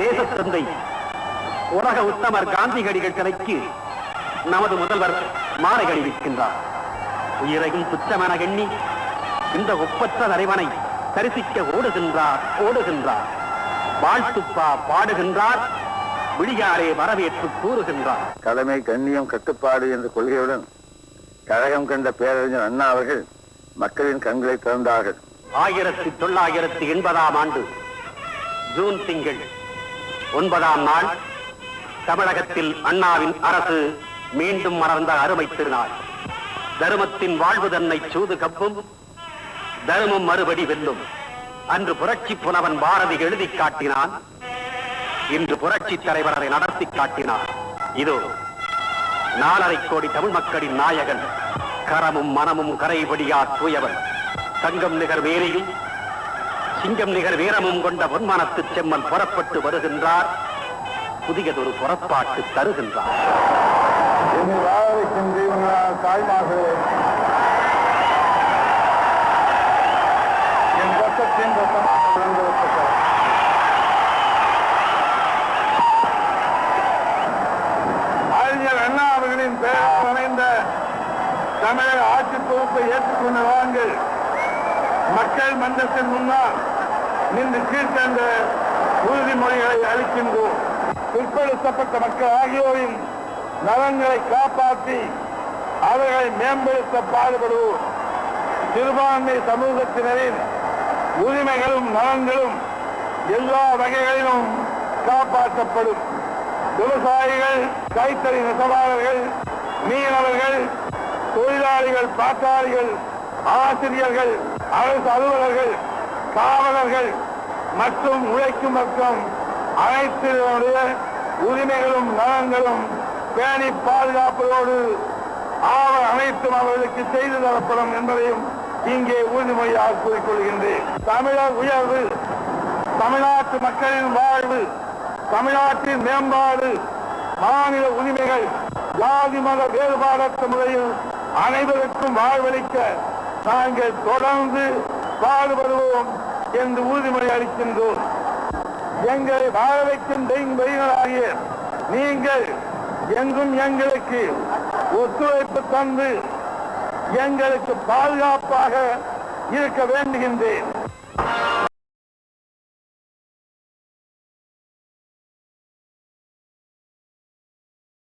தேசத்தந்தை உலக உத்தமர் காந்திகடிகள் சிலைக்கு நமது முதல்வர் மாலை அணிவிக்கின்றார் உயிரையும் துச்சமென எண்ணி இந்த ஒப்பற்ற தலைவனை தரிசிக்க ஓடுகின்றார் ஓடுகின்றார். வாழ்த்துப்பா பாடுகின்றார். விழியாரே வரவேற்று கூறுகின்றார். கடமை கண்ணியம் கட்டுப்பாடு என்ற கொள்கையுடன் கழகம் கண்ட பேரறிஞர் அண்ணா அவர்கள் மக்களின் கண்களை திறந்தார்கள். ஆயிரத்தி தொள்ளாயிரத்தி எண்பதாம் ஆண்டு ஜூன் திங்கள் ஒன்பதாம் நாள் தமிழகத்தில் அண்ணாவின் அரசு மீண்டும் மலர்ந்த அருமை திருநாள். தருமத்தின் வாழ்வு தன்னை சூது கப்பும் தருமம் மறுபடி வெல்லும். அன்று புரட்சி புலவன் பாரதி எழுதி காட்டினான் இன்று புரட்சி தலைவர் அதை நடத்தி காட்டினார் இதோ நாலரை கோடி தமிழ் மக்களின் நாயகன் கரமும் மனமும் கரைபடியா தூயவன். தங்கம் நிகர் வேலையும் சிங்கம் நிகர் வீரமும் கொண்ட பொன்மனத்து செம்மன் புறப்பட்டு வருகின்றார். புதியதொரு புறப்பாட்டு தருகின்றார். தாய்மார்களே என் ரத்தத்தின் ரத்தமாக விழுந்திருக்கிறார் அறிஞர் அண்ணா அவர்களின் பெயரால் அமைந்த தமிழக ஆட்சி பொறுப்பை ஏற்றுக்கொண்ட நாங்கள் மக்கள் மன்றத்தின் முன்னால் நின்று கீழ்த்தந்த உறுதிமொழிகளை அளிக்கின்றோம். பிற்படுத்தப்பட்ட மக்கள் ஆகியோரின் நலன்களை காப்பாற்றி அவர்களை மேம்படுத்த பாடுபடுவோம். சிறுபான்மை சமூகத்தினரின் உரிமைகளும் நலன்களும் எல்லா வகைகளிலும் காப்பாற்றப்படும். விவசாயிகள் கைத்தறி நெசவாளர்கள் மீனவர்கள் தொழிலாளிகள் பாட்டாளிகள் ஆசிரியர்கள் அரசு அலுவலர்கள் காவலர்கள் மற்றும் உழைக்கும் மக்கள் அனைத்தினுடைய உரிமைகளும் நலன்களும் பேணி பாதுகாப்பதோடு ஆவண அனைத்தும் அவர்களுக்கு செய்து தரப்படும் என்பதையும் இங்கே உறுதிமொழியாக கூறிக்கொள்கின்றேன். தமிழர் உயர்வு தமிழ்நாட்டு மக்களின் வாழ்வு தமிழ்நாட்டின் மேம்பாடு மாநில உரிமைகள் ஜாதி மத வேறுபாடற்ற முறையில் அனைவருக்கும் வாழ்வளிக்க நாங்கள் தொடர்ந்து பாடுபடுவோம் என்று உறுதிமொழி அளிக்கின்றோம். எங்களை வாழ வைக்கும் தெய்வங்களாகிய நீங்கள் எங்கும் எங்களுக்கு ஒத்துழைப்பு தந்து எங்களுக்கு பாதுகாப்பாக இருக்க வேண்டுகின்றேன்.